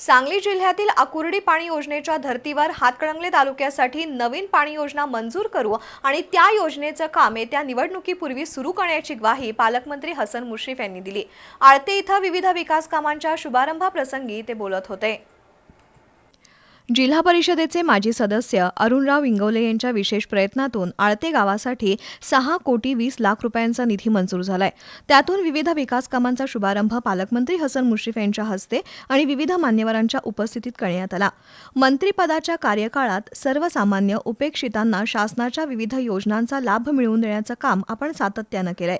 सांगली जिल्ह्यातील आकुर्डी पाणी योजनेच्या धर्तीवर हातकणंगले तालुक्यासाठी नवीन पाणी योजना मंजूर करू आणि त्या योजनेचं काम येत्या निवडणुकीपूर्वी सुरू करण्याची ग्वाही पालकमंत्री हसन मुश्रीफ यांनी दिली. आळते इथं विविध विकास कामांच्या शुभारंभाप्रसंगी ते बोलत होते. जिल्हा परिषदेचे माजी सदस्य अरुणराव इंगवले यांच्या विशेष प्रयत्नातून आळते गावासाठी सहा कोटी वीस लाख रुपयांचा निधी मंजूर झालाय. त्यातून विविध विकास कामांचा शुभारंभ पालकमंत्री हसन मुश्रीफ यांच्या हस्ते आणि विविध मान्यवरांच्या उपस्थितीत करण्यात आला. मंत्रिपदाच्या कार्यकाळात सर्वसामान्य उपेक्षितांना शासनाच्या विविध योजनांचा लाभ मिळवून देण्याचं काम आपण सातत्यानं केलंय.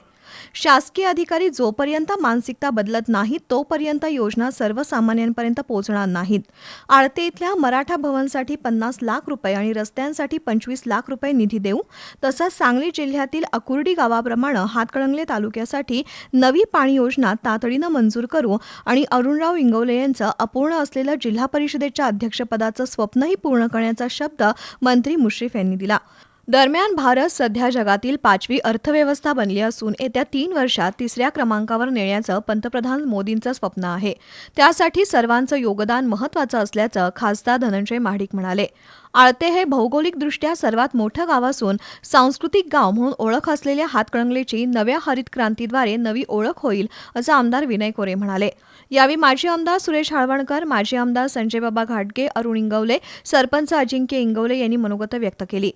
शासकीय अधिकारी जोपर्यंत मानसिकता बदलत नाहीत तोपर्यंत योजना सर्वसामान्यांपर्यंत पोहोचणार नाहीत. आळते इथल्या मराठा भवनसाठी पन्नास लाख रुपये आणि रस्त्यांसाठी पंचवीस लाख रुपये निधी देऊ तसंच सांगली जिल्ह्यातील अकुर्डी गावाप्रमाणे हातकणंगले तालुक्यासाठी नवी पाणी योजना तातडीनं मंजूर करू आणि अरुणराव इंगवले यांचं अपूर्ण असलेलं जिल्हा परिषदेच्या अध्यक्षपदाचं स्वप्नही पूर्ण करण्याचा शब्द मंत्री मुश्रीफ यांनी दिला. दरम्यान भारत सध्या जगातील पाचवी अर्थव्यवस्था बनली असून येत्या तीन वर्षात तिसऱ्या क्रमांकावर नेण्याचं पंतप्रधान मोदींचं स्वप्न आहे. त्यासाठी सर्वांचं योगदान महत्त्वाचं असल्याचं खासदार धनंजय महाडिक म्हणाले. आळते हे भौगोलिकदृष्ट्या सर्वात मोठं गाव असून सांस्कृतिक गाव म्हणून ओळख असलेल्या हातकणंगलेची नव्या हरित क्रांतीद्वारे नवी ओळख होईल असं आमदार विनय कोरे म्हणाले. यावेळी माजी आमदार सुरेश हाळवणकर माजी आमदार संजयबाबा घाटगे अरुण इंगवले सरपंच अजिंक्य इंगवले यांनी मनोगत व्यक्त केली.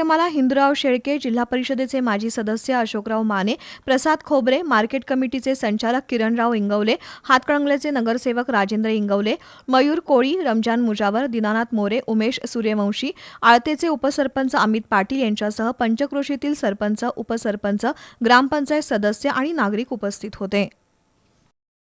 कार्यक्रमाला हिंदुराव शेळके जिल्हा परिषदेचे माजी सदस्य अशोकराव माने प्रसाद खोबरे मार्केट कमिटीचे संचालक किरणराव इंगवले हातकणंगलेचे नगरसेवक राजेंद्र इंगवले मयूर कोळी रमजान मुजावर दीनानाथ मोरे उमेश सूर्यवंशी आळतेचे उपसरपंच अमित पाटील यांच्यासह पंचक्रोशीतील सरपंच उपसरपंच ग्रामपंचायत सदस्य आणि नागरिक उपस्थित होते.